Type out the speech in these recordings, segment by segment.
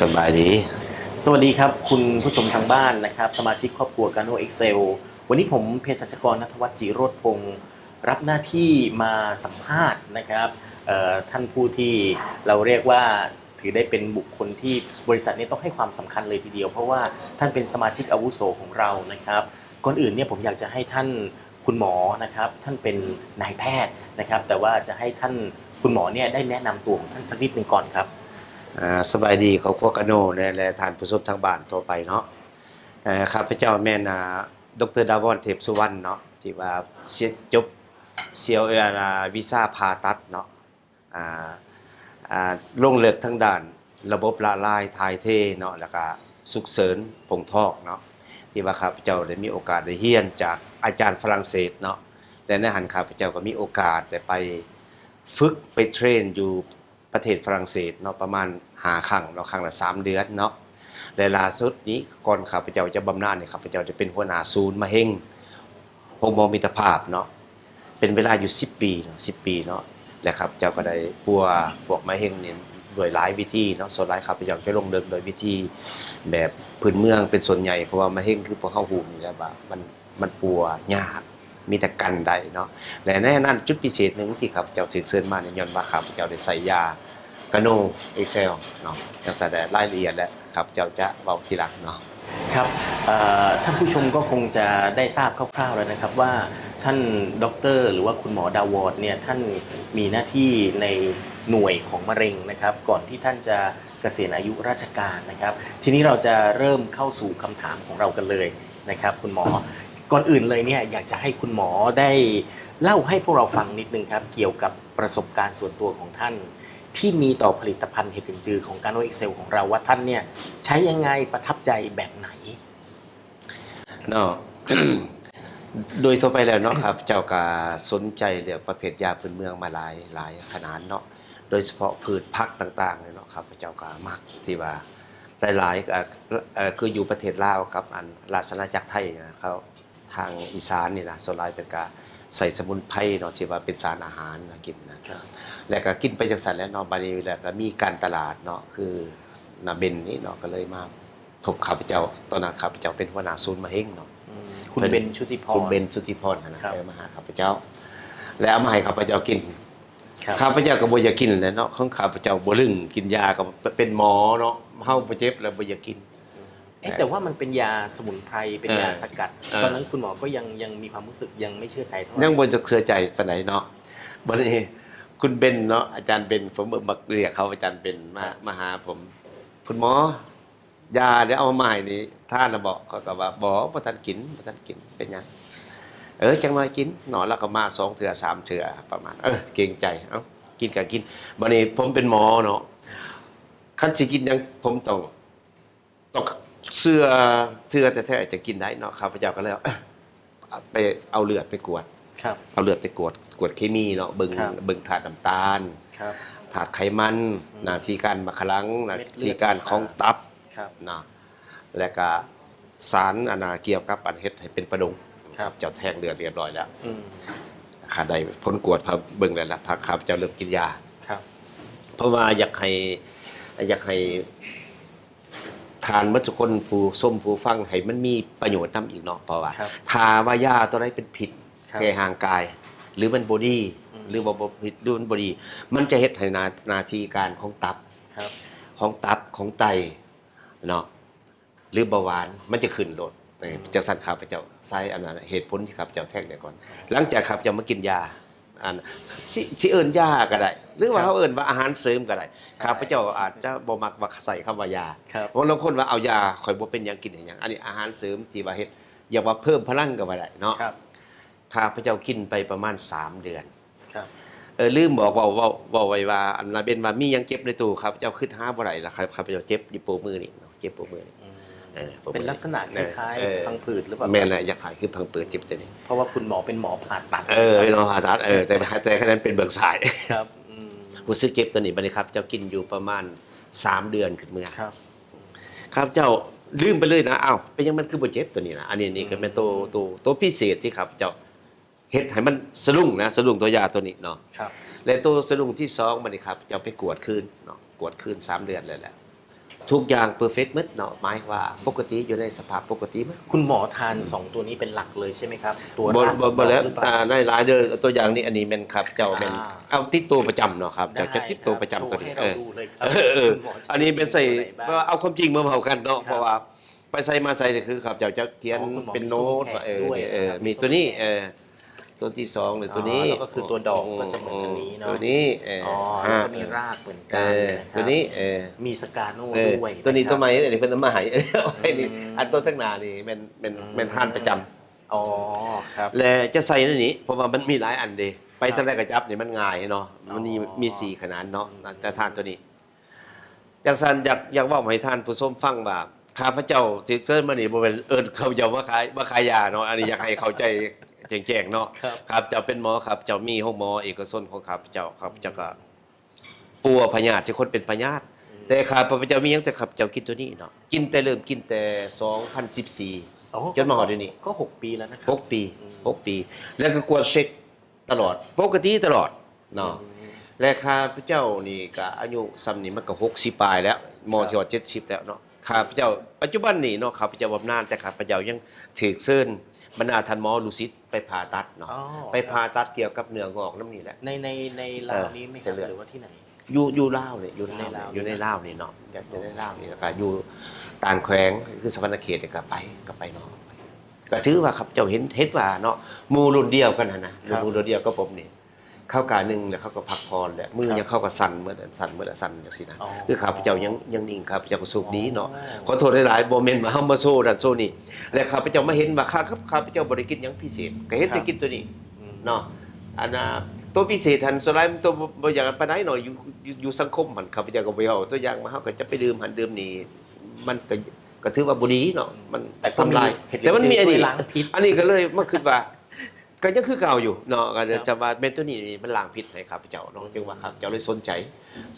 สบายดี สวัสดีครับ คุณผู้ชมทางบ้านนะครับ สมาชิกครอบครัวกาโนเอ็กเซลวันนี้ผมเภสัชกรนัทวัฒน์จิโรธพงศ์รับหน้าที่มาสัมภาษณ์นะครับท่านผู้ที่เราเรียกว่าถือได้เป็นบุคคลที่บริษัทนี้ต้องให้ความสำคัญเลยทีเดียว เพราะว่าท่านเป็นสมาชิกอาวุโสของเรานะครับก่อนอื่นเนี่ยผมอยากจะให้ท่านคุณหมอนะครับ ท่านเป็นนายแพทย์นะครับ แต่ว่าจะให้ท่านคุณหมอเนี่ยได้แนะนำตัวของท่านสักนิดหนึ่งก่อนครับ สบายดีครอบครัวกะโนและและทานผู้ชมทางบ้านทั่วไปเนาะข้าพเจ้าแม่นอ่าดรดาวอนเทพสุวรรณเนาะที่ว่าเสียจบเซียวเอ่อวีซ่าผ่าตัดเนาะอ่าอ่าลงเลิกทั้งด้านระบบละลายทายเทเนาะแล้วก็สุกเสริญผงทอกเนาะที่ว่าข้าพเจ้าได้มีโอกาสได้เรียนจากอาจารย์ฝรั่งเศสเนาะและในหันข้าพเจ้าก็มีโอกาสได้ไปฝึกไปเทรนอยู่ ประเทศฝรั่งเศสเนาะประมาณหาครั้งเนาะครั้งละสามเดือนเนาะและล่าสุดนี้ก่อนข้าพเจ้าจะบำนาญเนี่ยข้าพเจ้าจะเป็นหัวหน้าศูนย์มะเร็งโฮอร์โมนมิตรภาพเนาะเป็นเวลาอยู่10ปีเนาะ10ปีเนาะและข้าพเจ้าก็ได้ปัวพวกมะเร็งเนี่ยโดยหลายวิธีเนาะส่วนหลายข้าพเจ้าจะลงเดินโดยวิธีแบบพื้นเมืองเป็นส่วนใหญ่เพราะว่ามะเร็งคือพวกเข้าหูนี่แหละว่ามันมันปัวยาก มีแต่กันได้เนาะและในนั้นจุดพิเศษหนึ่งที่ครับเจ้าถึกเชิญมาเนี่ยย้อนว่าครับเจ้าได้ใส่ยากระโนเอ็กเซลเนาะจะแสดงรายละเอียดแล้วครับเจ้าจะเบาทีหลังเนาะครับท่านผู้ชมก็คงจะได้ทราบคร่าวๆแล้วนะครับว่าท่านด็อกเตอร์หรือว่าคุณหมอดาวอดเนี่ยท่านมีหน้าที่ในหน่วยของมะเร็งนะครับ ก่อนที่ท่านจะเกษียณอายุราชการนะครับ ทีนี้เราจะเริ่มเข้าสู่คำถามของเรากันเลยนะครับ คุณหมอ ก่อนอื่นเลยเนี่ยอยากจะให้คุณหมอได้เล่าให้พวกเราฟังนิดนึงครับ เกี่ยวกับประสบการณ์ส่วนตัวของท่าน ที่มีต่อผลิตภัณฑ์เห็ดลินจือของการโนเอ็กเซลของเราว่าท่านเนี่ยใช้ยังไงประทับใจแบบไหนเนาะโดยทั่วไปแล้วเนาะครับ เจ้าก็สนใจเรื่องประเภทยาพื้นเมืองมาหลายหลายขนาดเนาะโดยเฉพาะพืชผักต่างๆเนี่ยเนาะครับเจ้าก็มักที่ว่าหลายๆคืออยู่ประเทศลาวกับอันราชอาณาจักรไทยเนี่ยเขา ทางอีสานนี่นะส่วนหลายเป็นการใส่สมุนไพรเนาะที่ว่าเป็นสารอาหารนะกินนะครับแล้วก็กินไปจังสันแล้วเนาะบานี้แล้วก็มีการตลาดเนาะคือนาเบนนี่เนาะก็เลยมาพบข้าพเจ้าตอนนั้นข้าพเจ้าเป็นหัวหน้าศูนย์มะเฮงเนาะอืมคุณเพิ่นเบนชุติพรคุณเบนสุธิพรนะครับไปมาหาข้าพเจ้า แล้วเอามาให้ข้าพเจ้ากินครับข้าพเจ้าก็บ่อยากกินแหล้วเนาะของข้าพเจ้าบ่ลึงกินยาก็เป็นหมอเนาะเฮาบ่เจ็บแล้วบ่อยากกิน เอ๊ะแต่ว่ามันเป็นยาสมุนไพรเป็นเออยาสกัดเออตอนนั้นคุณหมอก็ยังยังมีความรู้สึกยังไม่เชื่อใจเท่าไหร่ยังบ่จะเชื่อใจปานใดเนาะบัดนี้คุณเบนเนาะอาจารย์เบนผมมักเรียกเขาอาจารย์เบนมามาหาผม คุณหมอยาเดี๋ยวเอามาใหม่นี่ท่านน่ะบอกเขาก็ว่าบ่บ่ทันกินบ่ทันกินเป็นหยังเออจังน้อยกินหนอแล้วก็มาสองเถื่อสามเถื่อประมาณ เออเกรงใจเอ้ากินก็กินบัดนี้ผมเป็นหมอเนาะคันสิกินหยังผมต้องต้อง เสื้อเสื้อแท้ๆจะกินได้เนาะข้าพเจ้าก็เลยเอาไปเอาเลือดไปกวดครับ เอาเลือดไปกวดกวดเคมีเนาะเบิ่งครับ เบิ่งถาดน้ำตาลครับ ถาดไขมันอืมหน้าที่การมาคลังหน้าเม็ดเลือดที่การของตับครับนะและก็สารอนนาเกี่ยวกับอันเฮ็ดให้เป็นประดงครับ เจ้าแทงเลือดเรียบร้อยแล้วอืมขาได้พ้นกวดพาเบิ่งแล้วล่ะพักครับเจ้าเริ่มกินยา ครับ เพราะว่าอยากให้อยากให้ ทานมัทุกคนผู้ส้มผู้ฟังให้มันมีประโยชน์นํอีกเนาะเพราะว่าครับถ้าว่ายาตัวใดเป็นผิดครับแก่ห่างกาย หรือมันบอดี้อืม หรือว่าบ่ผิดหรือมันบอดี้มันจะเฮ็ดให้หนาหนาทีการของตับ ครับ ของตับของไตเนาะหรือเบาหวานมันจะขึ้นโลดเออจะสั่นข้าพเจ้าใช้อันนั้นเหตุผลที่ข้าพเจ้าแท้งได้ก่อน หลังจากข้าพเจ้ามากินยา อันสิสิเอิ้นยาก็ได้ หรือว่าเขาเอิ้นว่าอาหารเสริมก็ได้ข้าพเจ้าอาจจะบ่มักว่าใส่คำว่ายาครับบางคนว่าเอายาข่อยบ่เป็นหยังกินให้หยังอันนี้อาหารเสริมที่ว่าเฮ็ดอย่าว่าเพิ่มพลังก็บ่ได้เนาะครับข้าพเจ้ากินไปประมาณ 3 เดือนครับเออลืมบอกเว่าเว่าเว่าไว้ว่าอันนาเบนว่ามีหยังเจ็บในตู้ครับเจ้าขึ้นหาบ่ได้ล่ะครับข้าพเจ้าเจ็บอยู่โปมือนี่เนาะเจ็บโปมือนี่อืม เออโปมือเป็นลักษณะคล้ายเออๆพังผืดหรือเปล่าแม่นแหละอยากขายคือพังเปิดเจ็บตัวนี้เพราะว่าคุณหมอเป็นหมอผ่าตัดเออเป็นผ่าตัดเออแต่แต่แค่นั้นเป็นเบิกสายครับอืมผู้ซื้อเก็บตัวนี้บัดนี้ครับ เจ้ากินอยู่ประมาณ3เดือนขึ้นเมื่อครับ ครับเจ้าลืมไปเลยนะอ้าวเป็นยังมันคือบ่เจ็บตัวนี้นะอันนี้นี่ก็เป็นตัวตัวตัวพิเศษที่ครับ เจ้าเฮ็ดให้มันสะดุ้งนะสะดุ้งตัวยาตัวนี้เนาะครับและตัวสะดุ้งที่สองมันนี่ครับจะเอาไปกวดคืนเนาะกวดคืนสามเดือนเลยแหละ ทุกอย่างเพอร์เฟกต์หมดเนาะหมายว่าปกติอยู่ในสภาพปกติหมดคุณหมอทาน 2 ตัวนี้เป็นหลักเลยใช่ไหมครับ ตัวบ่รากบ่บ่แล้วหรือเปตาล่าในหลายเด้อตัวอย่างนี้อันนี้แม่นครับ เจ้าแม่นอ่าเอาติดตัวประจำเนาะครับได้เจ้าจะติดตัวประจำตัวนี้โชว์ให้เอเราอดูเลยครัเออเออคุณหมจะอันนี้เป็นใส่ตัวไหบ้างว่าเอาความจริงมาเผากันเนาะครับเพราะว่าไปใส่มาใส่นี่คือครับเจ้าจะเขียนอ๋อคุณหมอเป็นโน้ตมีว่าเออส้มแขกด้วยเออนะครับมีมีส้มตัวนี้แขกเออ ตัวที่สองหรือตัวนี้อ๋อแล้วก็คือตัวดอกก็จะเหมือนอันนี้เนาะตัวนี้เอออ๋อห้าแล้วก็มีรากเหมือนเอกันอนะครับตัวนี้เออมีสกาโน่เออด้วยตัวนี้ะครับตัวใหม่อันนี้เป็นน้ำมาหายเอาไว้นี่อืมอันตัวทั้งหนานี่เป็นเป็นอืมเป็นทานประจำ อ๋อครับ และจะใส่ในนี้เพราะว่ามันมีหลายอันเดไปครับทางใดกระจับนี่มันง่ายเนาะมันมีอ๋อมีสี่ขนาดเนาะแต่ทานตัวนี้ อยากสันอยากอยากเว่าให้ท่านผู้ชมฟังว่าข้าพเจ้าถึกเซิร์นมานี่บ่เป็นเอิ้นเขาเจ้าว่าขายว่าขายยาเนาะอันนี้อยากให้เข้าใจ แจ้งๆเนาะครับ ครับเจ้าเป็นหมอครับ เจ้ามีห้องหมอเอกชนของข้าพเจ้าครับเจ้าก็ปัวพยาธิที่คนเป็นพยาธิแต่ข้าพเจ้ามีหยังแต่ข้าพเจ้ากินตัวนี้เนาะกินแต่เริ่มกินแต่ 2014 โอ้จนมาหอดเดี๋ยวนี้ ก็6ปีแล้วนะครัหกปีอืม หกปี แล้วก็กวดเช็คตลอด ปกติตลอดเนาะและข้าพเจ้านี่ก็อายุซ้ำนี่มันก็60ปลายแล้วมสิฮอด70แล้วเนาะข้าพเจ้าปัจจุบันนี่เนาะข้าพเจ้าบำนาญแต่ข้าพเจ้ายังถูกเชิญ บรรดาท่านหมอลูซิสไปผ่าตัดเนาะอ๋อ ไปผ่าตัดเกี่ยวกับเนื้องอกน้ำนี่แหละ ในในในลาวนี้ไหมคเส้รันบเลือด หรือว่าที่ไหน อยู่อยู่ลาวเนี่ยอยู่ในลาวลาวเนี่ยอยู่ในลาวนี่เนาะอยู่ในลาวนี่แล้วก็อยู่ต่างแขวงคือสวรรณเขตเนี่ยก็ไปก็ไปเนาะก็ถือว่าครับเจ้าเห็นเห็นว่าเนาะหมู่รุ่นเดียวกันนะนะครับ หมู่รุ่นเดียวก็ผมนี่ เข้ากาหนึ่งแล้วเขาก็พักผ่อนแหละมือครับยังเข้ากับสั่นเมื่อสั่นเมื่อสั่นจังซี่นะอ๋อคือข้าพเจ้ายังยังนิ่งข้าพเจ้าก็สุขดีเนาะอ๋อขอโทษหลายๆบ่แม่นว่าเฮามาโซ่นั่นโซ่นี่และข้าพเจ้ามาเห็นว่าข้าครับข้าพเจ้าบ่ได้กินหยังพิเศษก็เห็นแต่กินตัวนี้อืมเนาะอันน่ะตัวพิเศษหันสไลด์ตัวบ่บ่อย่างนั้นปานใดหน่อยอยู่อยู่อยู่สังคมมันข้าพเจ้าก็บ่เอาตัวอย่างมาเฮาก็จะไปดื่มหันดื่มนี่มันก็ก็ถือว่าบ่ดีเนาะมันแต่ก็มีทำลายเห็ดแต่มันมีอันนี้ช่วยล้างพิษอันนี้ก็เลยมาคิดว่า ก็ยังคือเก่าอยู่เนาะก็ครับจะว่าเมนตัวนี้นี่มันล้างพิษให้ข้าพเจ้าเนาะจึงว่าครับเจ้าเลยสนใจ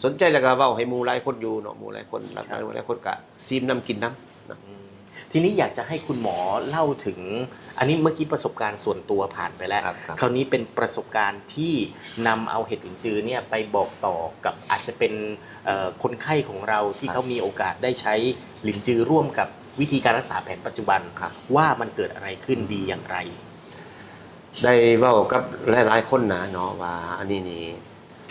สนใจแล้วก็เว้าให้หมู่หลายคนอยู่เนาะหมู่หลายคนหลายหลายคนก็ซีมน้ำกินน้ำเนาะอืมทีนี้อยากจะให้คุณหมอเล่าถึง อันนี้เมื่อกี้ประสบการณ์ส่วนตัวผ่านไปแล้ว ครับครับ คราวนี้เป็นประสบการณ์ที่นำเอาเห็ดหลินจือเนี่ยไปบอกต่อกับอาจจะเป็นเอ่อคนไข้ของเราที่เขามีโอกาสได้ใช้หลินจือร่วมกับวิธีการรักษาแผนปัจจุบันครับว่ามันเกิดอะไรขึ้นดีอย่างไร ได้เว้ากับหลาย ๆ คนนะเนาะว่าอันนี้นี่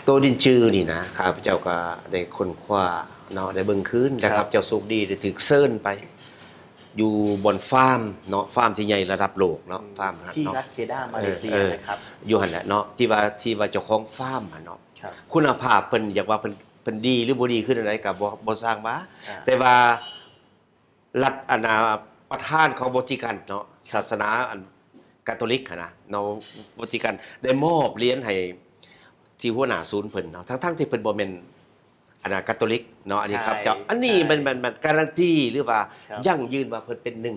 ตัวดินจือนี่นะข้าพเจ้าก็ได้ค้นคว้าเนาะได้เบิ่งคืนนะคครัรับบเจ้าสุขดีได้ถึกเซิร์นไป อยู่บนฟาร์มเนาะฟาร์มที่ใหญ่ระดับโลกเนาะฟาร์มที่เนาะ รัฐเคดามาเลเซียเออ นะครับ อยู่หั่นแหละเนาะที่ว่าที่ว่าเจ้าของฟาร์มอะเนาะครับ คุณภาพเพิ่นอยากว่าเพิ่นเพิ่นดีหรือบ่ดีขึ้นอะไรก็บ่บ่สร้างว่า อ่า แต่ว่ารัฐอาณาประธานของวติกันเนาะศาสนาอัน คาทอลิกอะนะเนาะวติกันได้มอบเหรียญให้ที่หัวหน้าศูนย์เพิ่นเนาะทั้งๆที่เพิ่นบ่แม่นอันนะคาทอลิกเนาะอันนี้ครับเจ้าอันนี้มันมันมันการันตีหรือว่าครับยั่งยืนว่าเพิ่นเป็นหนึ่ง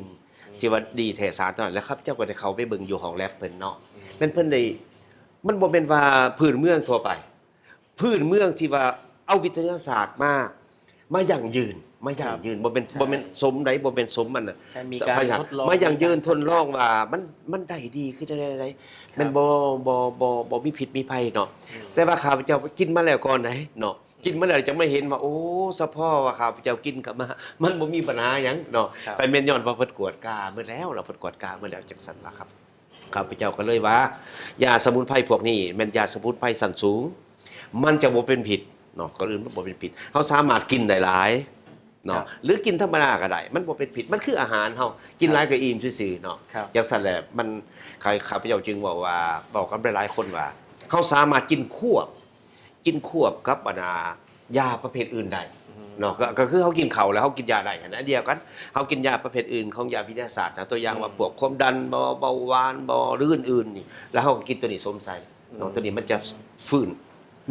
ที่ว่าดีแท้สารตอนนั้นแล้วครับเจ้าก็ได้เข้าไปเบิ่งอยู่ห้องแลบเพิ่นเนาะ แม่นเพิ่นได้มันบ่เป็นว่าพื้นเมืองทั่วไป พื้นเมืองที่ว่าเอาวิทยาศาสตร์มามาอย่างยืน มาอย่างยืนบ่เป็นใช่บ่เป็นสมใดบ่เป็นสมมันน่ะใช่มีการมาอย่งทดลองมาอย่างยืนมีการทดลองว่ามันมันได้ดีขึ้นได้ได้ครับมันบ่บ่บ่บ่มีพิษมีภัยเนาะอืมแต่ว่าข้าพเจ้ากินมาแล้วก่อนไหนเนาะกินมาแล้วจะไม่เห็นว่าโอ้สะพ่อว่าข้าพเจ้ากินกลับมา มันบ่มีปัญหาหยังเนาะครับไปเม่นย้อนว่าเพิ่นกวดกาเมื่อแล้วเราเพิ่นกวดกาเมื่อแล้วจังซั่นว่าครับข้าพเจ้าก็เลยว่ายาสมุนไพรพวกนี้แมันยาสมุนไพรสันสูง มันจะบ่เป็นผิดเนาะก็อื่นมันบ่เป็นผิดเฮาสามารถกินได้หลายครั เนาะบหรือกินธรรมดาก็ได้มันบ่เป็นผิดมันคืออาหารเฮากินหลายก็อิ่มซื่อๆเนาะครับจังซั่นแหละมันใครข้าพเจ้าจึงบอกว่าบอกกับหลายๆคนว่าเฮาสามารถกินควบ กินควบกับอนนายาประเภทอื่นได้เนาะก็ก็คือเขากินเขาวแล้วเขากินยาได้กันนะเดียวกันเขากินยาประเภทอื่นของยาวิทยาศาสตร์นะตัวอย่างว่าอืมพวกความดันเบาเบาหวานเบาหรืออื่นๆนี่แล้วเขาก็กินตัวนี้สมใส่เนาะตัวนี้มันจะฟื้น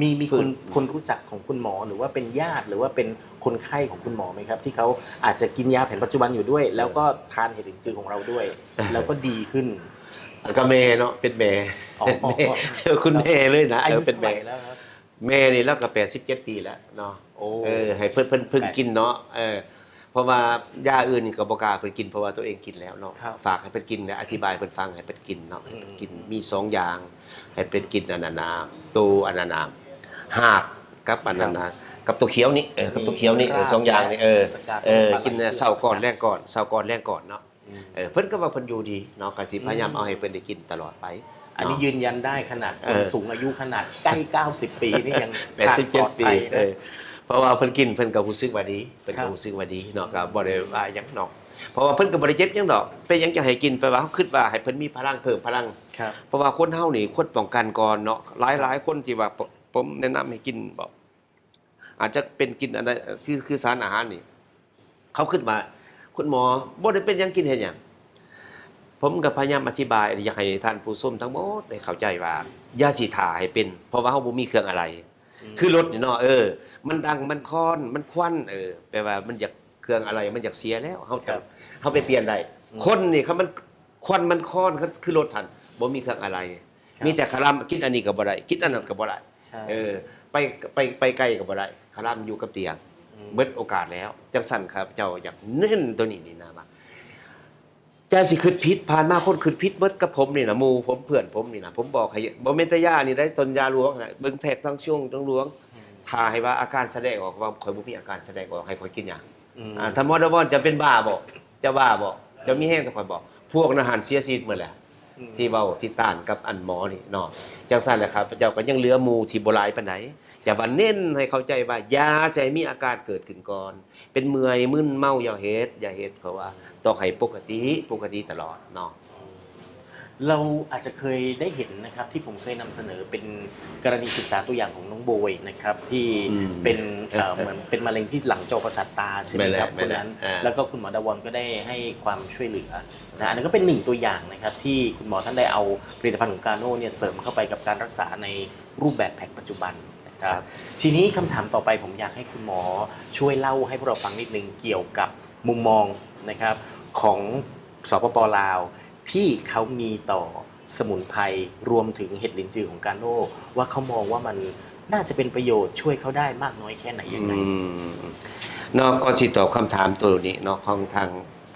มีมีฝืคนนคนรู้จักของคุณหมอหรือว่าเป็นญาติหรือว่าเป็นคนไข้ของคุณหมอไหมครับ ที่เขาอาจจะกินยาแผนปัจจุบันอยู่ด้วย แล้วก็ทานเห็ดหลินจือของเราด้วย แล้วก็ดีขึ้นก็แม่เนาะเป็นแม่อ๋อแม่คุณแม่เลยนะอาเอยุอเป็นแม่ท่าไหร่แล้วครับแม่นี่แล้วก็87ปีแล้วเนาะโอ้เออให้เพิ่นเพิ่นเพิ่งกินเนาะเออเพราะว่ายาอื่นนี่ก็บ่กล้าเพิ่นกินเพราะว่าตัวเองกินแล้วเนาะครับฝากให้เพิ่นกินและอธิบายเพิ่นฟังให้เพิ่นกินเนาะให้เพิ่นกินอืมมีสองอย่าง ให้เพิ่นกินอันนั้นนะตัวอันนั้นนะ หากกับอันนั้นนะกับตัวเขียวนี่เออกับตัวเขียวนี่เออสองอย่างนี่เออสกัดเออลงไปกินเนี่ยเสาก่อนแรกก่อนเสาก่อนแรกก่อนเนาะอืมเออเพิ่นก็ว่าเพิ่นอยู่ดีเนาะก็สิพยายามอืมเอาให้เพิ่นได้กินตลอดไปอันนี้เาะยืนยันได้ขนาดคเอนอสูงอายุขนาดใกล้ 90 ปีนี่ยังแปดสิบปลเจ็อดดปีภัยเอนะอเพราะว่าเพิ่นกินเพิ่นก็รู้สึกว่าดีเพิ่นครัก็บรู้สึกว่าดีเนาะก็บ่ได้ว่าหยังเนาะเพราะว่าเพิ่นก็บ่ได้เจ็บหยังดอกเป็นหยังจะให้กินไปว่าเขาคิดว่าให้เพิ่นมีพลังเพิ่มพลังครับเพราะว่าคนเฮานี่ควรป้องกันก่อนเนาะหลายหลายคนที่ว่า ผมผมแนะนำให้กินบอกอาจจะเป็นกินอะไรคือคือสารอาหารนี่เขาขึ้นมา คุณหมอบ่ได้เป็นหยังกินเห็นหยังผมก็พยายามอธิบายอยากให้ท่านผู้ชมทั้งหมดได้เข้าใจว่าอย่าสิถ่าให้เป็น เพราะว่าเฮาบ่มีเครื่องอะไร คือรถนี่เนาะเออ มันดังมันคอนมันควันเออแปลว่ามันอยากเครื่องอะไร มันอยากเสียแล้วเฮาครัจะบเฮาไปเปลี่ยนได้อืมคนนี่เขามันควันมันคอนคือรถทันบ่มีเครื่องอะไรครับมีแต่คารามคิดอันนี้ก็บ่ได้คิดอันนั้นก็บ่ได้ ใช่ เออไปไปไปไกลก็บ่ได้คารามอยู่กับเตียงมเบิดโอกาสแล้ว จังสั่นครับ เจ้าอยากเน้นตัวนี้นี่นะมาจะสิคิดผิดผ่านมาคนคิดผิดเบิดกับผมนี่นะหมู่ผมเพื่อนผมนี่นะผมบอกให้บ่แม่นแต่ยานี่ได้ตนยาหลวงน่ะเบิ่งแทกทั้งช่วงทั้งหลวงอืมทาให้ว่าอาการแสดงออกว่าข่อยบ่มีอาการแสดงออกให้ข่อยกินหยังอืมอ่าถ้าหมอดบอนจะเป็นบ้าบ่จะบ้าบ่จะมีแห้งจะข่อยบอกพวกอาหารเสียชีวิตหมดแหละอืม ที่เว้าที่ต้านกับอันหมอนี่เนาะจังซั่นแหละครับเจ้าก็ยังเหลือหมู่ที่บ่หลายปานใดอย่าว่าเน้นให้เข้าใจว่ายาให้มีอาการเกิดขึ้นก่อน เป็นเมื่อยมึนเมาอย่าเฮ็ดอย่าเฮ็ดเขาว่าต้องให้ปกติปกติตลอดเนาะ เราอาจจะเคยได้เห็นนะครับที่ผมเคยนำเสนอเป็นกรณีศึกษาตัวอย่างของน้องโบยนะครับที่อืมเป็นเอ่อเหมือนเป็นมะเร็งที่หลังจอประสาทตาใช่ไหมครับไม่คแหละนนั้นไม่แหละอ่าแล้วก็คุณหมอดาวอนก็ได้ให้ความช่วยเหลือนะอันนั้นก็เป็นหนึ่งตัวอย่างนะครับที่คุณหมอท่านได้เอาผลิตภัณฑ์ของกาโน่เนี่ยเสริมเข้าไปกับการรักษาในรูปแบบแผนปัจจุบันนะครับทีนี้คำถามต่อไปผมอยากให้คุณหมอช่วยเล่าให้พวกเราฟังนิดนึงเกี่ยวกับมุมมองนะครับของสปปลาว ที่เขามีต่อสมุนไพรรวมถึงเห็ดลินจือของกาโน่ว่าเขามองว่ามันน่าจะเป็นประโยชน์ช่วยเขาได้มากน้อยแค่ไหนยังไงอืมเนาะก่อนสิตอบคำถามตัวนี้เนาะของทาง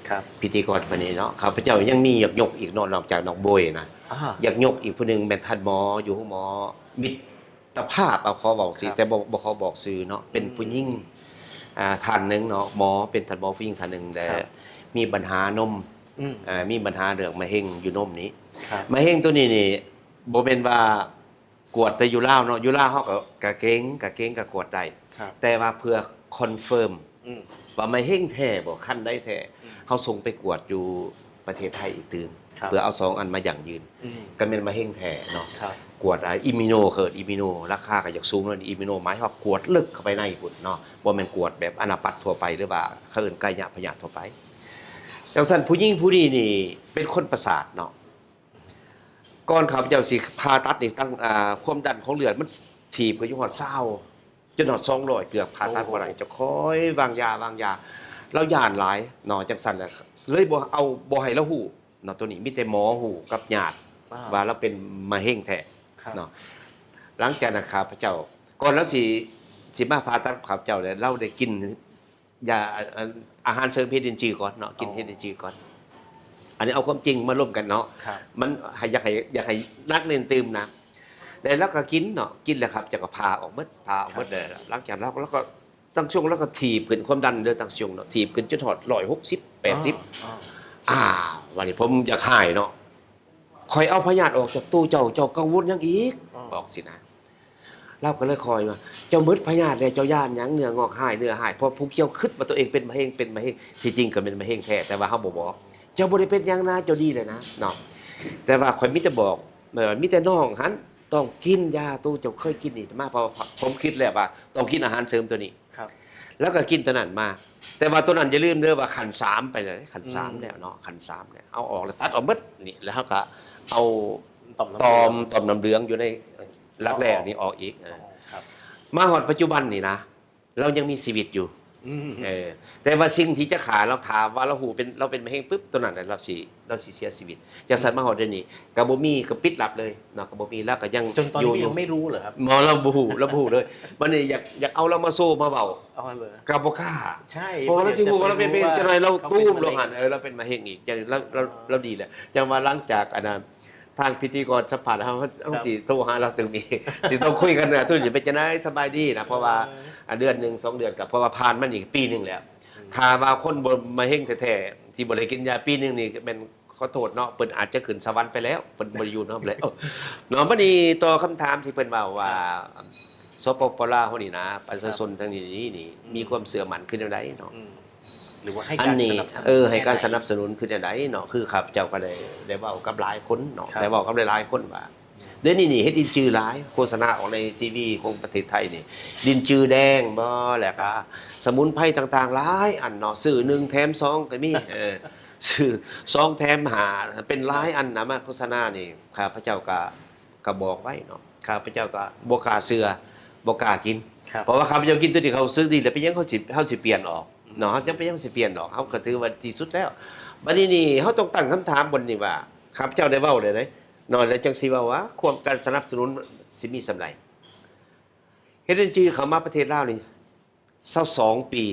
ครับพิธีกรคนนี้เนาะข้าพเจ้ายังมีอยากยกอีกเนอกนอกจากน้องโบยนะอ่าอยากยกอีกผู้หนึงเป็นทันหมออยู่หมอมิตรภาพเอาขอบอกสิครับแต่บ่บ่ขอบอกสื่อเนาะเป็นอืมผู้หญิงอ่าท่านหนึงเนาะหมอเป็นทันหมอผู้หญิงท่านหนึงแต่ครับมีปัญหานม อืม อ่ามีปัญหาเรื่องมะเร็งอยู่นมนี้ครับ มะเร็งตัวนี้นี่บ่เป็นว่ากวดแต่อยู่ลาวเนาะอยู่ลาวเฮาก็กะเก่งกะเก่งกะกวดได้ครับ แต่ว่าเพื่อคอนเฟิร์มอืม ว่าไม่เฮ่งแท้บ่คันได้แท้อืมเฮาส่งไปกวดอยู่ประเทศไทยอีกตื่นครับ เพื่อเอาสองอันมาอย่างยืนอืมก็เป็นมาเฮ่งแท้เนาะ ครับ กวดอะอิมิโนเคิร์ดอิมิโนราคาก็อยากสูงแล้วนี่อิมิโนหมายว่ากวดลึกเข้าไปในพุ่นเนาะบ่แม่นกวดแบบอนาปัตทั่วไปหรือว่าเขาเอิ้นไก่ยะพยาธิทั่วไป จังซั่นผู้หญิงผู้นี้นี่ เป็นคนประสาทเนาะก่อนเขาเจ้าสิผ่าตัดนี่ตั้งอ่าความดันของเลือดมันถีบก็อยู่ฮอด20จนฮอด200เกือบผ่าตัดบ่ได้จะคอยวางยาวางยา เราย่านหลายเนาะจังซั่นแหละเลยบ่เอาบ่ให้เราฮู้เนาะตัวนี้มีแต่หมอฮู้กับญาติอ่าว่าเราเป็นมะเร็งแท้ครับเนาะหลังจากนั้นข้าพเจ้า ก่อนแล้วสิสิมาพาตัดข้าพเจ้าเลยเราได้กิน ยาอันอาหารเสริมเฮดดินจีก่อนเนาะกินเฮดดินจีก่อน อันนี้เอาความจริงมาร่วมกันเนาะครับมันให้อยากให้อยากให้นักเรียนตื่มนะแล้วเราก็กินเนาะกินแล้วครับจะก็พาออกหมดพาออกหมดเลยหลังจากนั้นแล้วก็ตั้งช่วงแล้วก็ถีบขึ้นความดันเดือตั้งช่วงเนาะถีบขึ้นจนถอดร้อยหกสิบแปดสิบอ่าอ่าวันนี้ผมอยากหายเนาะคอยเอาพยาธิออกจากตู้เจ้าเจ้ากังวลหยังอีกอ่าบอกสินะ เราก็เลยคอยว่าเจ้ามืดพยาธิเนี่ยเจ้าย่านหยังเนื้องอกหายเนื้อหายเพราะผู้เกี่ยวคิดว่าตัวเองเป็นมะเร็งเป็นมะเร็งที่จริงก็เป็นมะเร็งแท้แต่ว่าเฮาบ่บอกเจ้าบ่ได้เป็นหยังนะเจ้าดีเลยนะเนาะแต่ว่าข่อยมีแต่บอกเอ่อมีแต่น้องหันต้องกินยาตู้เจ้าเคยกินนี่มาเพราะว่าผมคิดแล้วว่าต้องกินอาหารเสริมตัวนี้ครับ แล้วก็กินตัวนั้นมา แต่ว่าตัวนั้นอย่าลืมเด้อว่าขันสามไปเลยขันสามอืมแล้วเนาะขันสามเนี่ยเอาออกแล้วตัดออกหมดนี่แล้วเขาก็เอาต่อมน้ำตอมเหลืงตอมน้ำเหลืองอยู่ใน รักแรกนี่ออกอีกเออ๋ออครับมาหอดปัจจุบันนี่นะเรายังมีชีวิตอยู่อืมเออแต่ว่าสิ่งที่จะขาเราถามว่าเราหูเป็นเราเป็นมะเร็งปุ๊บตัวนั้นน่ะเราสิเราสิเสียชีวิตจะใส่มาหอดเดี๋ยวนี้กับบ่มีก็ปิดลับเลยเนาะกับบ่มีแล้วก็ยังจนตอนอยู่นี้อยู่ยังไม่รู้เหรอครับหมอเราบ่ฮู้เราบ่ฮู้เลยวันนี้อยากอยากเอาเรามาโซ่มาเบาอ๋อเลยกับบ่กล้า ใช่เพราะว่าเราสิฮู้ว่าเราเป็นเป็นจังไรเราขตู้มป็นเรามะหัร็นงเออเราเป็นมะเร็งอีกจังเราเราเราดีแหละจังว่าหลังจากอันนั้น ทางพิธีกรสัมผัสเขาเขาสิโทรหาเราตรงนี้สิต้องคุยกันนะทุกสิเป็นจะได้สบายดีนะเพราะว่าอะเดือนหนึ่งสองเดือนกับเพราะว่าผ่านมาอีกปีหนึ่งแล้วถ้าว่าคนบนมาเฮงแท้ๆที่บ่ได้กินยาปีหนึงนี่เป็นขอโทษเนาะเพิ่นอาจจะขึ้นสวรรค์ไปแล้วเพิ่นบ่ได้อยู่เนาะแล้วเนาะบัดนี้ต่อคำถามที่เพิ่นเว้าว่าสปปลาวเฮานี่นะประชาชนทางนี้นี่นี่มีความเสื่อมั่นขึ้นจังไดเนาะอืม หรือว่าให้อักานรสนี้นับสนุนเออให้การแค่สไนับสนุนคือจังไดเนาะคือครับเจ้าก็ได้ได้เว้ากับหลายคนเนาะครับ ได้เว้ากับหลายๆคนว่าเดี๋ยวนี้นี่เฮ็ดดินจือหลายโฆษณาออกในทีวีของประเทศไทยนี่ดินจือแดงบ่แล้วก็สมุนไพรต่างๆหลายอันเนาะซื้อหนึ่งแถมสองก็มีเออซื้อสองแถมหาเป็นหลายอันนะมาโฆษณานี่ข้าพเจ้าก็ก็บอกไว้เนาะข้าพเจ้าก็บ่กล้าเชื่อบ่กล้ากิน ครับ เพราะว่าข้าพเจ้ากินตัวที่เขาซื้อดีแล้วไปยังเขาสิเขาสิเปลี่ยนออก เนาะเขาจะไปยังสิเปลี่ยนออกเขาก็ถือว่าที่สุดแล้วบัดนี้นี่เขาต้องตั้งคำถามบนนี่ว่าข้าพเจ้าได้เว้าเลยเด้นอนแล้วจังสิว่าว่าความการสนับสนุนสิมีสำไรเฮดเดนจีเขามาประเทศลาวนี่22ปี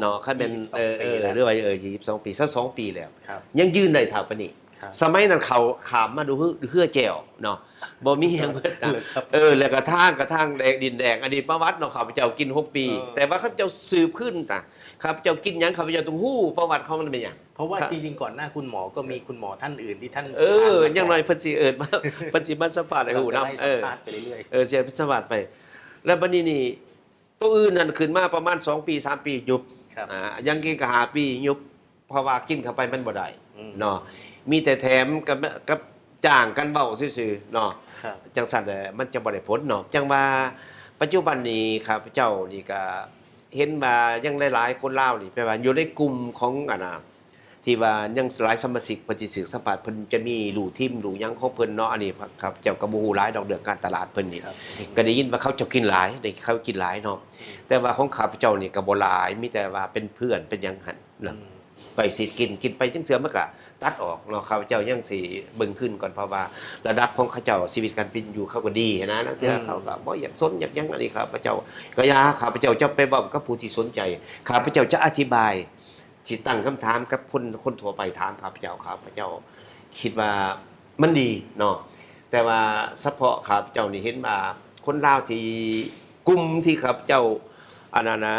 เนาะคันเป็น22เออเอปีอแล้วเรื่องว่าเออ22ปี22ปีแล้ว ครับ ยังยืนได้เท่าปานนี้ครับ สมัยนั้นเขาขามมาดูเฮือเฮือแจวเนาะบ่มีหยังเบิดนะเลยครับเออแล้วก็ทางกระทางแดงดินแดงอดีตประวัติเนาะข้าพเจ้ากิน 6 ปีเออแต่ว่าข้าพเจ้าสืบขึ้นน่ะข้าพเจ้ากินหยังข้าพเจ้าต้องฮู้ประวัติเขามันเป็นหยังเพราะว่าครับจริงๆก่อนหน้าคุณหมอก็มีคุณหมอท่านอื่นที่ท่านเออผ่านมายังน้อยเพิ่นสิเอิ้นมาเพิ่นสิมาสัมภาษณ์ให้เราฮู้จะนํไล่เอสัมอภาษณ์ไปเรื่อยเออเสียพิศวาสไป แล้วบัดนี้นี่ตัวอื่นนั่นขึ้นมาประมาณ 2 ปี 3 ปีหยุบๆครับอ่ายังกินก็หาปีหยุบเพราะว่ากินเข้าไปมันบ่ได้อืมเนาะ มีแต่แถมกับกับจ้างกันเว้าซื่อๆเนาะครับจังสันแหละมันจะบ่ได้ผลเนาะจังว่าปัจจุบันนี้ครับเจ้านี่ก็เห็นว่ายังหลายๆคนลาวนี่แปลว่าอยู่ในกลุ่มของอันน่ะที่ว่ายังหลายสมาชิกเพิ่นสิสื่อสัมภาษณ์เพิ่นจะมีรูทีมรูหยังของเพิ่นเนาะอันนี้ครับเจ้าก็บ่ฮู้หลายดอกเรื่องการตลาดเพิ่นนี่ ครับ ก็ได้ยินว่าเขาเจะกินหลายได้เขากินหลายเนาะแต่ว่าของข้าพเจ้านี่ก็บ่หลายมีแต่ว่าเป็นเพื่อนเป็นหยังหั่นอืเนาะม ไปสิกินกินไปจังเสือมันก็ตัดออกเนาะข้าพเจ้ายังสิเบิ่งขึ้นก่อนเพราะว่า ระดับของข้าเจ้าชีวิตการเป็นอยู่เขาก็ดีนะนักเทื่อเขาก็บ่อยากสนอยากยังอันนี้ครับพระเจ้าก็ยาข้าพเจ้าจะไปบอกกับผู้ที่สนใจข้าพเจ้าจะอธิบายสิตั้งคำถามกับคนคนทั่วไปถามข้าพเจ้าข้าพเจ้า คิดว่ามันดีเนาะแต่ว่าเฉพาะข้าพเจ้านี่เห็นว่าคนลาวที่กลุ่มที่ข้าพเจ้าอันนั้นนะ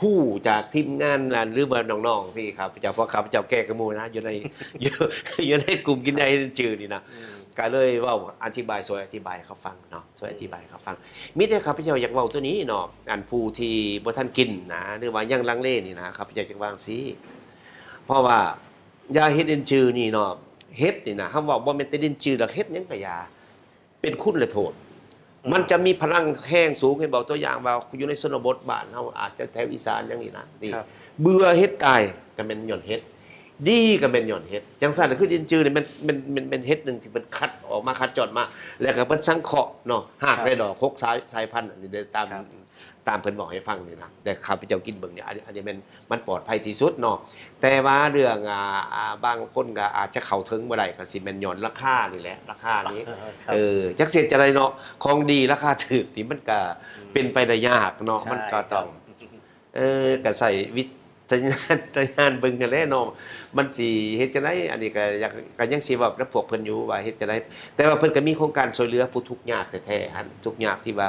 ผู้จากทีมงานหรือว่าน้องๆที่ครับเจ้าพ่อข้าพเจ้าแก้กระมูนะอยู่ในอยู่อยู่ในกลุ่มกินได้จืดนี่นะก็เลยว่าอธิบายสวยอธิบายเขาฟังเนาะสวยอธิบายเขาฟังมิแต่ข้าพเจ้าอยากเว้าตัวนี้เนาะอันผู้ที่บ่ทันกินนะหรือว่ายังลังเลนี่นะข้าพเจ้าจะวางสิเพราะว่ายาเฮ็ดดินจือนี่เนาะเฮ็ดนี่นะเฮาบอกบ่แม่นแต่ดินจือดอกเฮ็ดหยังก็ยาเป็นคุณละโทษ มมันจะมีพลังแห้งสูงให้บอกตัวอย่างว่าอยู่ในชนบทบ้านเฮาอาจจะแถวอีสานอย่างนี้นะนี่ครับ เบื่อเฮ็ดกายก็เป็นหย่อนเฮ็ด ดีก็เป็นหย่อนเฮ็ดจังซั่นน่ะคือดินจือนี่มันมันมันเป็นเฮ็ดหนึงที่มันคัดออกมาคัดจอดมา แล้วก็เพิ่นสังเคราะห์เนาะหากได้ดอกคกสายสายพันธุ์อันนี้เด้อตามครับ ตามเพิ่นบอกให้ฟังนี่นะแต่ข้าพเจ้ากินเบิ่งเนี่ยอันนี้อันนี้มันมันปลอดภัยที่สุดเนาะแต่ว่าเรื่องอ่าอ่าบางคนก็อาจจะเข้าถึงบ่ได้ก็สิแม่นหย่อนราคานี่แหละราคานี้ครับเออจักเสียจะได้เนาะของดีราคาถูกนี่มันก็เป็นไปได้ยากเนาะใช่มันก็ต้องครับเออก็ใส่วิ ทยาทยานเบิ่งกันแหล้วเนมันสิเฮ็ดจังไดอันนี้ก็อยากก็ยังสิว้ากับพวกเพิ่นอยู่ว่าเฮ็ดจังไดแต่ว่าเพิ่นก็มีโครงการช่วยเหลือผู้ทุกข์ยากแท้ๆหั่นทุกข์ยากที่ว่า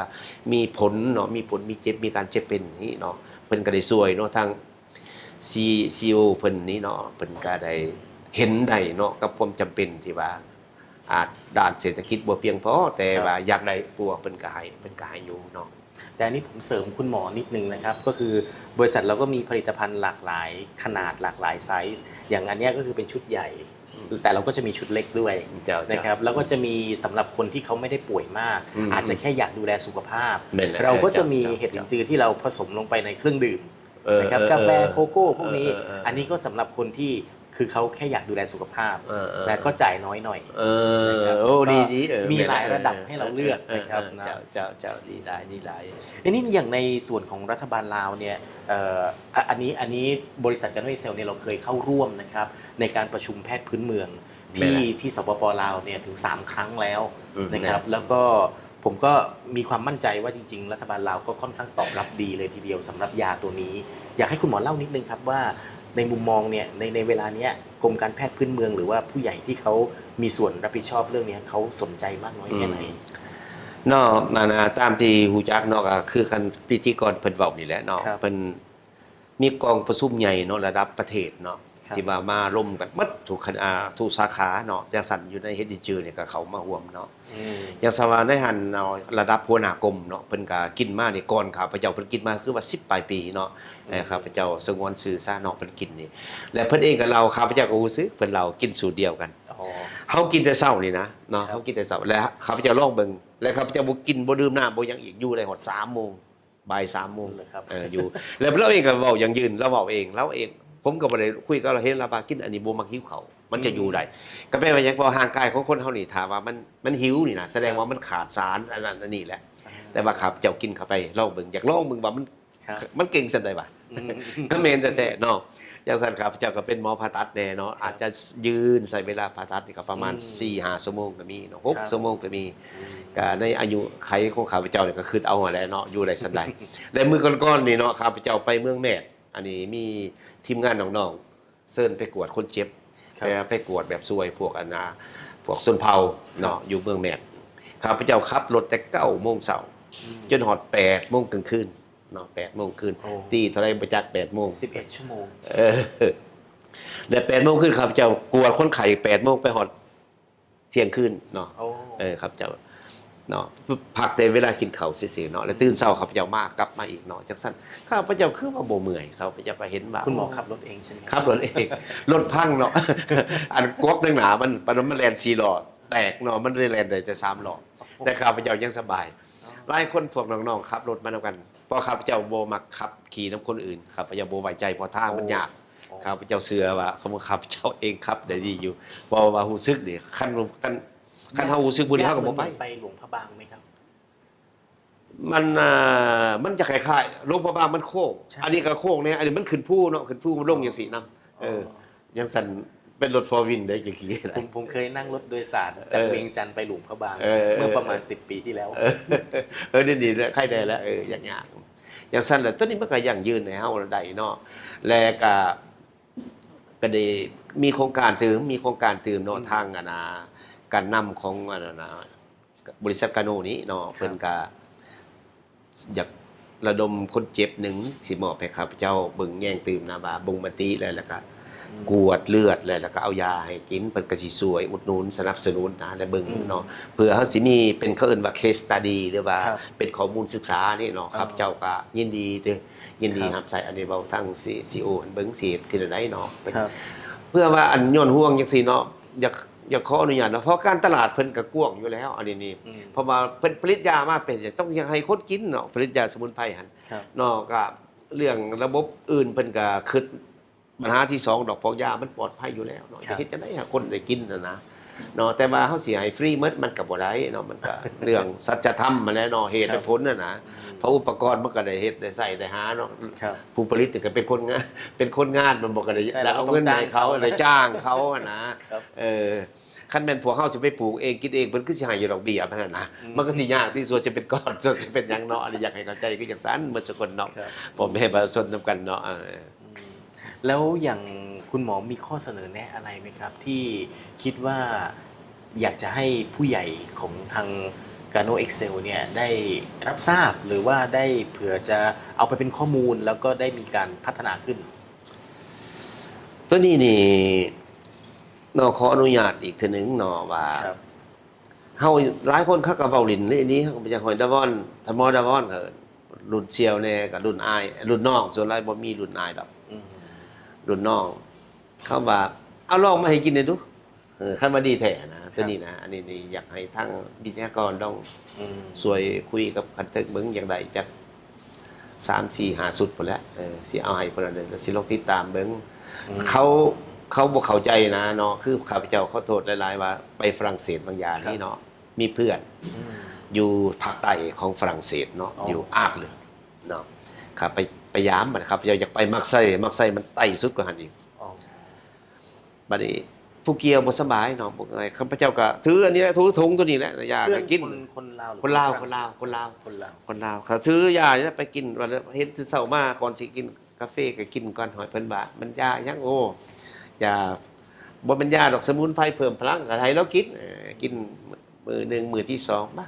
มีผลเนาะมีผลมีเจ็บมีการเจ็บเป็นนี่เนาะเพิ่นก็ได้ช่วยเนาะทางซีซีโอเพิ่นนี่เนาะเพิ่นก็ได้เห็นได้เนาะกับความจำเป็นที่ว่าอาจด้านเศรษฐกิจบ่เพียงพอแต่ว่าอยากได้ปัวเพิ่นก็ให้เพิ่นก็ให้อยู่เนาะ แต่อันนี้ผมเสริมคุณหมอนิดนึงนะครับ ก็คือบริษัทเราก็มีผลิตภัณฑ์หลากหลายขนาดหลากหลายไซส์อย่างอันเนี้ยก็คือเป็นชุดใหญ่ แต่เราก็จะมีชุดเล็กด้วยเจ้านะครับแล้วก็จะมีสำหรับคนที่เขาไม่ได้ป่วยมาก อืมอาจจะแค่อยากดูแลสุขภาพแม่นแล้วเราก็จะมีจ้เห็ดลินจือที่เราผสมลงไปในเครื่องดื่มเออนะครับเออกาแฟโกโก้พวกนี้ เออเออเอออั อันนี้ก็สำหรับคนที่ คือเขาแค่อยากดูแลสุขภาพเออเออแต่ก็จ่ายน้อยหน่อยเออนะครับโอ้ก็ดีดีเออมีหลายแนระดับให้เราเลือกนะครับเออนะเจ้าเจ้าเจ้าดีหลายดีหลายอันนี้อย่างในส่วนของรัฐบาลลาวเนี่ยเอ่ออะอันนี้อันนี้บริษัทกันไวเซลเนี่ยเราเคยเข้าร่วมนะครับในการประชุมแพทย์พื้นเมืองที่ที่สปปลาวเนี่ยถึง 3 ครั้งแล้วอืมนะครับแล้วก็ผมก็มีความมั่นใจว่าจริง ๆ รัฐบาลลาวก็ค่อนข้างตอบรับดีเลยทีเดียวสำหรับยาตัวนี้ อยากให้คุณหมอเล่านิดนึงครับว่า ในมุมมองเนี่ยในในเวลาเนี้ยกรมการแพทย์พื้นเมือง หรือว่าผู้ใหญ่ที่เขามีส่วนรับผิดชอบเรื่องเนี้ยเขาสนใจมากน้อยแค่ไหนเนาะมานะตามที่ฮู้จักเนาะก็คือคันพิธีกรเพิ่นเว้านี่แหละเนาะครับเพิ่นมีกองประชุมใหญ่เนาะระดับประเทศเนาะครับ ที่ว่ามาร่วมกันหมดทุกคณะทุกสาขาเนาะจังซั่นอยู่ในเฮ็ดดิจือเนี่ยก็เขามาร่วมเนาะอืมอย่างสว่าในหันเนาะระดับหัวหน้ากรมเนาะเพิ่นก็กินมานี่ก่อนข้าพเจ้าเพิ่นกินมาคือว่า10ปลายปีเนาะเอ่อข้าพเจ้าสงวนชื่อซาเนาะเพิ่นกินนี่และเพิ่นเองกับเราข้าพเจ้าก็รู้สึกเพิ่นเรากินสูตรเดียวกันอ๋อเฮากินแต่เช้านี่นะเนาะครับเฮากินแต่เช้าแล้วข้าพเจ้าลองเบิ่งแล้วข้าพเจ้าบ่กินบ่ดื่มน้ำบ่หยังอีกอยู่ได้ฮอด3โมงบ่าย3โมงเลยครับเอออยู่ แล้วเราเองก็เว้าอย่างยืนเราเว้าเองเราเอง ผมก็บ่ได้คุยกับเราเห็นเราว่ากินอันนี้บ่มักหิวเขาวมันจะอยู่ได้ก็แปลว่าหยังพอห่างกายของคนเฮานี่ถามว่ามันมันหิวนี่นะแสดงว่ามันขาดสารอันนั้นอันนี้แหละ แต่ว่าครับเจ้ากินเข้าไปลองเบิ่งอยากลองเบิ่งว่ามันครับ มันเก่งสันใดวะอืม ก็เมนแต่แต่เนาะอย่างสันครับเจ้าก็เป็นหมอผ่าตัดแน่เนาะอาจจะยืนใส่เวลาผ่าตัดนี่ก็ประมาณอืม4ี่ห้าชั่วโมงก็มีเนาะหกครับชั่วโมงก็มีก็ในอายุไขของข้าพเจ้าเนี่ยก็คือเอาอะไรเนาะอยู่ได้สันใด และมือก้อนๆนี่เนาะข้าพเจ้าไปเมืองแม่ อันนี้มีทีมงานน้องๆเซิร์นไปกวดคนเจ็บครับไปไปกวดแบบซวยพวกอนนาพวกส่วนเผาเนาะอยู่เมืองแม่ข้าพเจ้าขับรถแต่เก้าโมงเช้าจนหอดแปดโมงกลางคืนเนาะแปดโมงคืนโอ้ ตีเท่าไรประจักแปดโมง สิบเอ็ดชั่วโมง เออและแปดโมงคืนครับเจ้ากลัวคนไข่แปดโมงไปหอดเที่ยงคืนเนาะโอ้ เออครับเจ้า เนาะพักแต่เวลากินข้าวเสียๆเนาะแล้วตื่นเช้าครับเจ้ามากกลับมาอีกเนาะจังสั้นข้าพเจ้าคือว่าโบเมื่อยครับพเจ้าก็เห็นว่าคุณหมอขับรถเองใช่ไหมขับรถเองรถพังเนาะอันกวกตั้งหนามันมันมันแลนสี่หลอดแตกเนาะมันได้แลนได้แต่สามหลอดแต่ข้าพเจ้ายังสบายหลายคนพวกน้องๆขับรถมานำกันเพราะข้าพเจ้าโบมักขับขี่น้ำคนอื่นข้าพเจ้าโบไว้ใจเพราะทางมันยากข้าพเจ้าเสือว่าเขามาขับเจ้าเองขับได้ดีอยู่เพราะว่าฮู้ซึกนี่คันคัน คันเฮาฮู้ซึกบ่ดีเฮาก็บ่ไป ไปหลวงพระบางไหมครับ มันอ่ามันจะคล้ายๆลงพระบางมันโค้ง ใช่ อันนี้ก็โค้งเนี่ยอันนี้มันขึ้นผู้เนาะขึ้นผู้มันลงอย่างสีน้ำเออยังสั่นเป็นรถฟอร์วินได้กี่กี่ผมผมเคยนั่งรถโดยสารจากเออเวียงจันทร์ไปหลวงพระบาง เออ เมื่อประมาณ 10 ปีที่แล้ว เออเออดีดีๆใครได้แล้วเอออย่างเงี้ยอย่างสั้นแหละตัวนี้มันก็อย่างยืนในเฮาได้เนาะและก็ก็ได้มีโครงการถึงมีโครงการตื่นเนาะอืมทางอะนะ การนำของอะนะบริษัทกาโนนี้เนาะครับเพิ่นก็อยากระดมคนเจ็บหนึ่งสิมอบให้ข้าพเจ้าเบิ่งแย่งตื่มนะว่าบ่งมติแล้วแล้วก็กวดเลือดเลยแล้วก็เอายาให้กินเพิ่นก็สิช่วยอุดหนุนสนับสนุนนะและเบิ่งอืมเนาะเพื่อเฮาสิมีเป็นเขาเอิ้นว่า case study หรือว่าครับเป็นข้อมูลศึกษานี่เนาะครับอ๋อเจ้าก็ยินดีเด้อยินดีครับรับใช้อันนี้เว้าทั้ง CEO อันเบิ่งสิเฮ็ดคือได้เนาะครับเพื่อว่าอันย้อนห่วงจังซี่เนาะอยาก อยากขออนุญาตเนาะเพราะการตลาดเพิ่นก็กว้างอยู่แล้วอันนี้นี่อืม เพราะว่าเพิ่นผลิตยามาเป็นต้องยังให้คนกินเนาะผลิตยาสมุนไพรหั่นครับเนาะก็เรื่องระบบอื่นเพิ่นก็คิดปัญหาที่สองดอกพอกยามันปลอดภัยอยู่แล้วเนาะครัจะบเฮ็ดจังได๋ให้คนได้กินน่ะนะ เนาะแต่ว่าเฮาสิให้ฟรีหมดมันก็บ่ได้เนาะมันก็ เรื่องสัจธรรมมาแหล้วเนาะเหตุและผลน่ะนะเพราะอุปกรณ์มันก็ได้เฮ็ดได้ใส่ได้หาเนาะครับ ผู้ผลิตนี่ก็เป็นคนงานเป็นคนงานมันบ่ก็ได้ใช่แล้วเอาเงินเราต้องให้เขาจ้างเขา ได้จ้างเขาอะนะครับเออคันแม่นพวกเฮาสิไปปลูกเองกินเองเพิ่นคือสิให้อยู่ดอกเบี้ยมันน่ะนะอืมมันก็สิยากที่ส่วนสิเป็นก้อนส่วนสิเป็นหยังเนาะอันนี้อยากให้เข้าใจคือจังซั่นเหมือนสกลเนาะครับ ผมให้ประสนนำกันเนาะเอออืมแล้วอย่าง คุณหมอมีข้อเสนอแนะอะไรไหมครับ ที่คิดว่าอยากจะให้ผู้ใหญ่ของทางกาโนเอ็กเซลเนี่ยได้รับทราบหรือว่าได้เผื่อจะเอาไปเป็นข้อมูลแล้วก็ได้มีการพัฒนาขึ้น ตัวนี้นี่เนาะขออนุญาตอีกเทีหนึงเนาะว่าครับเฮาหลายคนเขาก็เว้าลิ้นเลยนี้เขาก็บ่อยากหอยดาวอนถ้ามอดาวอนก็รุ่นเชียวแน่กับรุ่นอาย รุ่นน้องส่วนหลายบ่มีรุ่นอายดอกอืมรุ่นน้อง เขาว่าเอาลองมาให้กินหน่อยดูเออคันมาดีแท้นะตัวนี้นะอันนี้นี่อยากให้ทั้งวิทยากรต้องอืมสวยคุยกับคันเทิงเบิ่งอย่างใดจัก3 4 5สุดพุ่นแหละเออสิเอาให้เพิ่นนั่นเด้อสิลองติดตามเบิ่งอืมเขาเขาบอกเข้าใจนะเนาะคือข้าพเจ้าเขาโทษหลายๆว่า ไปฝรั่งเศสบางอย่างนี่เนาะมีเพื่อนอืมอยู่ภาคใต้ของฝรั่งเศสเนาะอ๋อออยู่อากเลยเนาะครับไปไปย้ำมันครับเจ้าอยากไปมักไซมักไซมันไต่สุดกว่าหันอีกอ๋อ บัดนี้ผู้เกี่ยวบ่สบายเนาะบอกอะไรข้าพเจ้าก็ถืออันนี้แหละถือถุงตัวนี้แหละยาเพื่อก็นกิน คนคนลาวหรือคนลาวฝคนรั่ลาวงคนลาว คนลาว คนลาวเขาถือยาเนี่ยไปกินวันละเห็นเช้ามาก่อนสิกินาแฟก็กินก่อนหอยเพิ่นว่ามันยายังโอ้ยาบ่เป็นยาดอกสมุนไพรเพิ่มพลังก็ให้เรากินเออกินมือหนึ่งมือที่สองบ่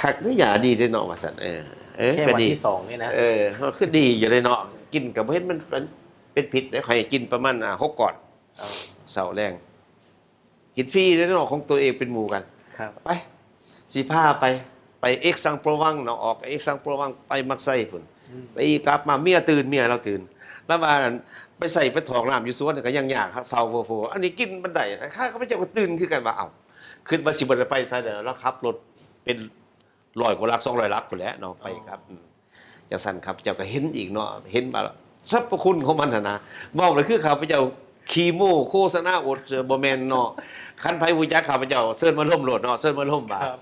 คักนี่ยาดีเด้อเนาะว่าซั่นเออเออแค่ก็วันดีที่สองเนี่ยนะ เออมันคือดีอยู่เลยเนาะกินกับเห็นมันมัน เป็นพิษได้ค่อยกินประมาณอะหกก่อนเอาเสาร์แรง กินฟรีเลยเนาะของตัวเองเป็นหมู่กันครับไปสีผ้าไปไปเอ็กซังโปรวังเนาะออกเอ็กซังโปรวังไปมักไส้พุ่นไปอีกกลับมาเมียตื่นเมียเราตื่น แล้วมาอั่นไปใส่ไปถอกน้ำอยู่สวนก็ยังยากครับเศร้าโฟโฟอันนี้กินบันไดข้าเขาไม่เจ้าก็ตื่นคือกันว่าเอ้าขึ้นมาสิบนไปซะเดี๋ยวแล้วขับรถเป็นร้อยกว่าลักสองร้อยลักพุ่นแหล้วเนาะไปครับมอย่างสั้นครับเจ้าก็เห็นอีกเนาะเห็นมา สรรพคุณของมันน่ะนะบอกเลยคือข้าพเจ้าคีโมโฆษณาอดเสือบ่แมนเนาะคันไผผู้จักข้าพเจ้าเชิญมาล่มโหลดเนาะเชิญมาล่มบาครับ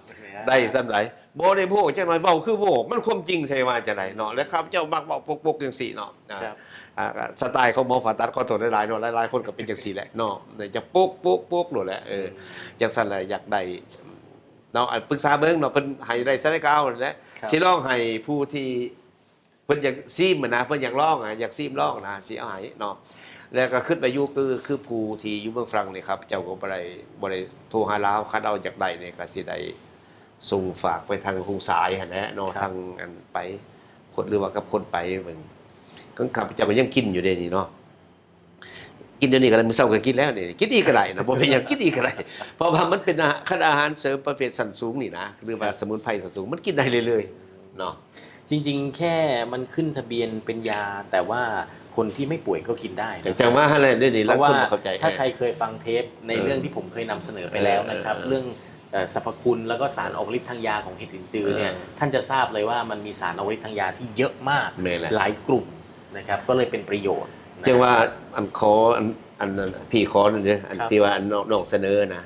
ได้สำไรบ่ได้โพจังหน่อยเว้าคือโว้มันความจริงใช่ว่าจะไดเนาะแล้วข้าพเจ้ามักเว้าปกๆจังซี่เนาะอ่าครับอ่าสไตล์ของหมอผ่าตัดขอโทษหลายๆเนาะหลายๆคนก็เป็นจังซี่แหละเนาะเนี่ยจะโป๊กโป๊กโป๊กโลดแหละเออจังซั่นแหละอยากได้เนาะอะปรึกษาเบิ่งเนาะเพิ่นให้ได้ซะได้ก็เอาแหละครับสิลองให้ผู้ที่ เพิ่นอยากซีมอะนะเพิ่นอยากลองอะอยากซีมลองนะสิเอาให้เนาะแล้วก็ขึ้นไปอยู่คือคือผู้ที่อยู่เมืองฝรั่งนี่ครับเจ้าก็บ่ได้บ่ได้โทรหาลาวคันเอาอยากได้นี่ก็สิได้ส่งฝากไปทางคงสายหั่นแหละเนาะครับ ทางอันไปคนหรือว่ากับคนไปเบิ่งก็ขับเจ้าก็ยังกินอยู่เด้นี่เนาะกินเดี๋ยวนี้ก็ได้มื้อเช้าก็กินแล้วนี่กินอีกก็ได้นะบ่เป็นหยังกินอีกก็ได้เพราะว่ามันเป็นอาหารคันอาหารเสริมประเภทสันสูงนี่นะหรือว่าสมุนไพรสันสูงมันกินได้เรื่อยๆเนาะ จริง ๆ แค่มันขึ้นทะเบียนเป็นยา แต่ว่าคนที่ไม่ป่วยก็กินได้แต่นะจังว่าหั่นแหละเดี๋ยวนี้เพแล้วราะว่าคนบ่เข้าใจ ถ้าใครเคยฟังเทปในเออเรื่องที่ผมเคยนำเสนอไปแล้วนะครับเออเออเรื่องเอ่อสรรพคุณแล้วก็สารออกฤทธิ์ทางยาของเห็ดลินจือเนี่ยเออท่านจะทราบเลยว่ามันมีสารออกฤทธิ์ทางยาที่เยอะมากแม่นแหละ หลายกลุ่มนะครับก็เลยเป็นประโยชน์นะ จังว่าอันขออันอันนั้นพี่ขอนั่นเด้ออันครับ ที่ว่าอันน้องน้องเสนอนะ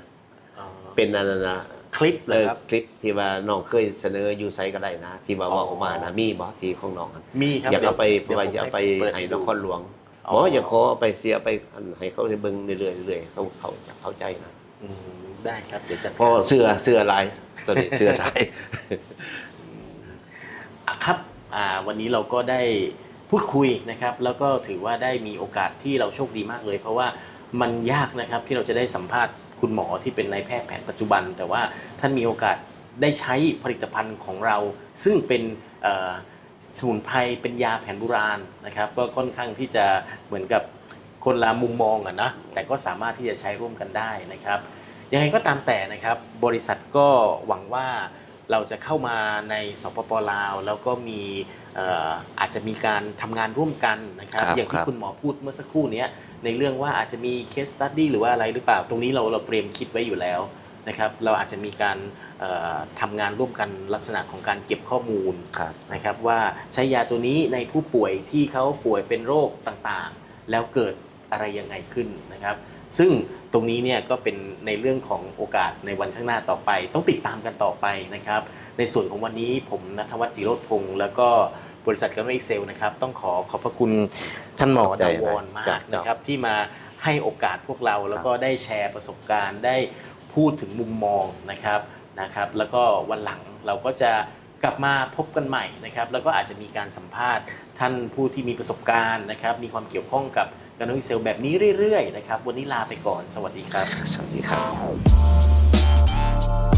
อ๋อเป็นอันนั้นนะ คลิปเอเลยอครับ คลิปที่ว่าน้องเคยเสนออยู่ไซก็ได้นะ ที่ว่าอ๋อ ว่าออกมานะมีบ่ที่ของน้องอะมีครับอยากเอาไปเพดี๋ราะวว่าผมจะเอาไปเปิดให้นดูครหลวงอ๋ออ๋ออยากขอเอาไปเสียไปอันให้เขาได้เบิ่งเรื่อยๆเรื่อยๆเขาเขาอยากเข้าใจนะอืมได้ครับเดี๋ยวจัดเพราะเสื้อเสื้อลายตัวนี้เสื้อลาย อะครับอ่าวันนี้เราก็ได้พูดคุยนะครับ แล้วก็ถือว่าได้มีโอกาสที่เราโชคดีมากเลย เพราะว่ามันยากนะครับที่เราจะได้สัมภาษณ์ คุณหมอที่เป็นนายแพทย์แผนปัจจุบัน แต่ว่าท่านมีโอกาสได้ใช้ผลิตภัณฑ์ของเรา ซึ่งเป็นเอ่อสมุนไพรเป็นยาแผนโบราณนะครับ ก็ค่อนข้างที่จะเหมือนกับคนละมุมมองอะนะแต่ก็สามารถที่จะใช้ร่วมกันได้นะครับยังไงก็ตามแต่นะครับ บริษัทก็หวังว่าเราจะเข้ามาในสปปลาว แล้วก็มีเอ่ออาจจะมีการทำงานร่วมกันนะครับครับอย่างคที่รับคุณหมอพูดเมื่อสักครู่เนี้ย ในเรื่องว่าอาจจะมี case study หรือว่าอะไรหรือเปล่า ตรงนี้เราเราเตรียมคิดไว้อยู่แล้วนะครับ เราอาจจะมีการเอ่อทำงานร่วมกันลักษณะของการเก็บข้อมูลครับนะครับว่าใช้ยาตัวนี้ในผู้ป่วยที่เขาป่วยเป็นโรคต่างๆ แล้วเกิดอะไรยังไงขึ้นนะครับ ซึ่งตรงนี้เนี่ยก็เป็นในเรื่องของโอกาสในวันข้างหน้าต่อไป ต้องติดตามกันต่อไปนะครับ ในส่วนของวันนี้ผมนัทวัฒน์จิโรธพงศ์แล้วก็ บริษัทกันเอ็กเซลนะครับต้องขอขอบพระคุณท่านหมอขอบใจดาวอนมากจ้ะนะครับที่มาให้โอกาสพวกเราแล้วก็ได้แชร์ประสบการณ์ได้พูดถึงมุมมองนะครับนะครับ แล้วก็วันหลังเราก็จะกลับมาพบกันใหม่นะครับ แล้วก็อาจจะมีการสัมภาษณ์ ท่านผู้ที่มีประสบการณ์นะครับ มีความเกี่ยวข้องกับการนเอ็กเซลแบบนี้เรื่อยๆนะครับ วันนี้ลาไปก่อน สวัสดีครับ สวัสดีครับ